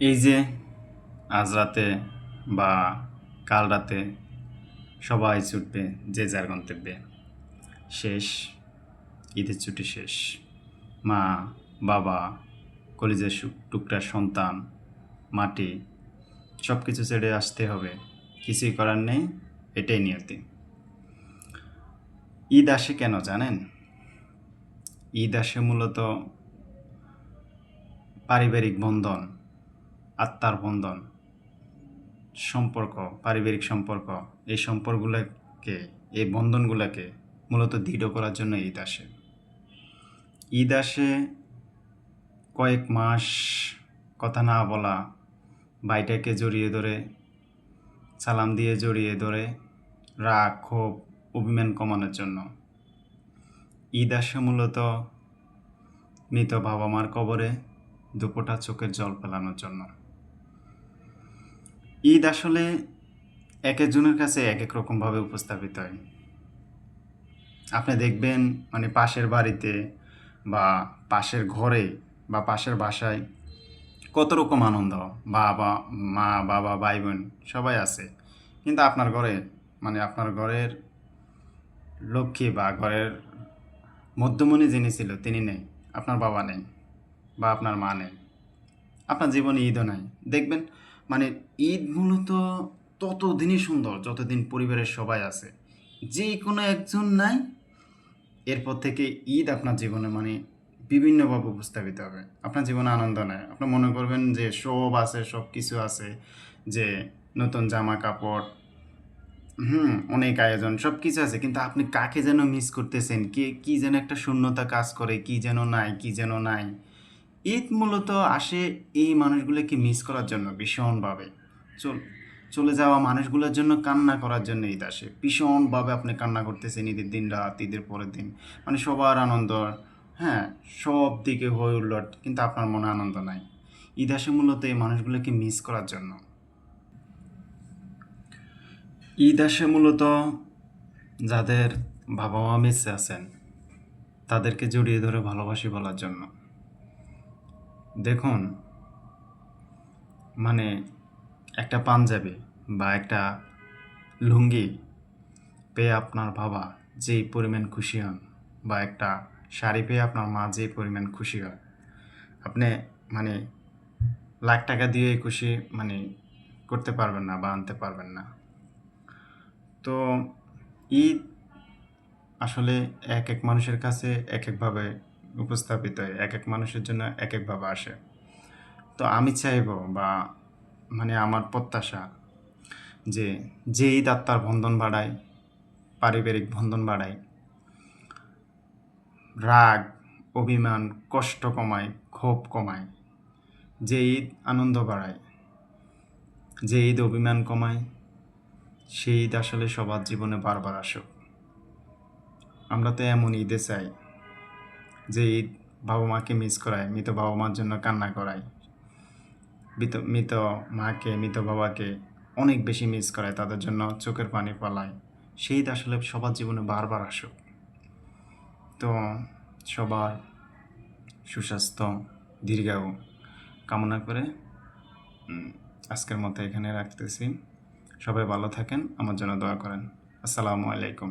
এই যে আজ রাতে বা কাল রাতে সবাই ছুটবে যে যার গন্তব্যে। শেষ, ঈদের ছুটি শেষ। মা, বাবা, কলিজের টুকরার সন্তান, মাটি সব কিছু ছেড়ে আসতে হবে। কিছুই করার নেই, এটাই নিয়তি। ঈদ আসে কেন জানেন? ঈদ আসে মূলত পারিবারিক বন্ধন। আত্মার বন্ধন, সম্পর্ক, পারিবারিক সম্পর্ক, এই সম্পর্কগুলোকে, এই বন্ধনগুলোকে মূলত দৃঢ় করার জন্য ঈদ আসে। ঈদ আসে কয়েক মাস কথা না বলা, ভাইটাকে জড়িয়ে ধরে, সালাম দিয়ে জড়িয়ে ধরে, রাগ, ক্ষোভ, অভিমান কমানোর জন্য। ঈদ আসে মূলত মৃত বাবা মার কবরে, দুপোটা চোখের জল ফেলানোর জন্য। ঈদ আসলে এক একজনের কাছে এক এক রকমভাবে উপস্থাপিত হয়। আপনি দেখবেন মানে পাশের বাড়িতে বা পাশের ঘরে বা পাশের বাসায় কত রকম আনন্দ। বাবা, মা, বাবা ভাই বোন সবাই আছে। কিন্তু আপনার ঘরে মানে আপনার ঘরের লক্ষ্মী বা ঘরের মধ্যমণি যিনি ছিল, তিনি নেই। আপনার বাবা নেই বা আপনার মা নেই। আপনার জীবনে ঈদও নাই। দেখবেন মানে ঈদ মূলত ততদিনই সুন্দর, যতদিন পরিবারের সবাই আছে। যে কোনো একজন নাই, এরপর থেকে ঈদ আপনার জীবনে মানে বিভিন্নভাবে উপস্থাপিত হবে। আপনার জীবনে আনন্দ নেয়। আপনি মনে করবেন যে সব আছে সব কিছু আছে, যে নতুন জামা কাপড় হুম, অনেক আয়োজন সব কিছু আছে। কিন্তু আপনি কাকে যেন মিস করতেছেন? কে, কী যেন একটা শূন্যতা কাজ করে, কি যেন নাই, কি যেন নাই? ঈদ মূলত আসে এই মানুষগুলোকে মিস করার জন্য ভীষণভাবে। চল চলে যাওয়া মানুষগুলোর জন্য কান্না করার জন্য ঈদ আসে। ভীষণভাবে আপনি কান্না করতেছেন ঈদের দিন রাত, ঈদের পরের দিন। মানে সবার আনন্দ। হ্যাঁ সব দিকে হয়ে উঠল। কিন্তু আপনার মনে আনন্দ নাই। ঈদ আসে মূলত এই মানুষগুলোকে মিস করার জন্য। ঈদ আসে মূলত যাদের বাবা মা মিসে আছেন, তাদেরকে জড়িয়ে ধরে ভালোবাসি বলার জন্য। দেখুন মানে একটা পাঞ্জাবি বা একটা লুঙ্গি পেয়ে আপনার বাবা যেই পরিমাণ খুশি হন বা একটা শাড়ি পেয়ে আপনার মা যেই পরিমাণ খুশি হয়। আপনি মানে লাখ টাকা দিয়ে খুশি মানে করতে পারবেন না বা আনতে পারবেন না। তো ঈদ আসলে এক এক মানুষের কাছে এক একভাবে উপস্থাপিত হয় এক এক মানুষের জন্য এক একভাবে আসে। তো আমি চাইব বা মানে আমার প্রত্যাশা যে যে ঈদ আত্মার বন্ধন বাড়ায়, পারিবারিক বন্ধন বাড়ায়, রাগ, অভিমান, কষ্ট কমায়, ক্ষোভ কমায়, যে ঈদ আনন্দ বাড়ায়, যে ঈদ অভিমান কমায়, সেই ঈদ আসলে সবার জীবনে বারবার আসুক। আমরা তো এমন ঈদে চাই। যে ঈদ বাবা মাকে মিস করায়, মৃত বাবা মার জন্য কান্না করায়, মৃত মৃত মাকে, মৃত বাবাকে অনেক বেশি মিস করায়, তাদের জন্য চোখের পানি পালায়। সেই ঈদ আসলে সবার জীবনে বারবার আসুক। তো সবার সুস্বাস্থ্য, দীর্ঘায়ু কামনা করে আজকের মতো এখানে রাখতেছি। সবাই ভালো থাকেন, আমার জন্য দোয়া করেন। আসসালামু আলাইকুম।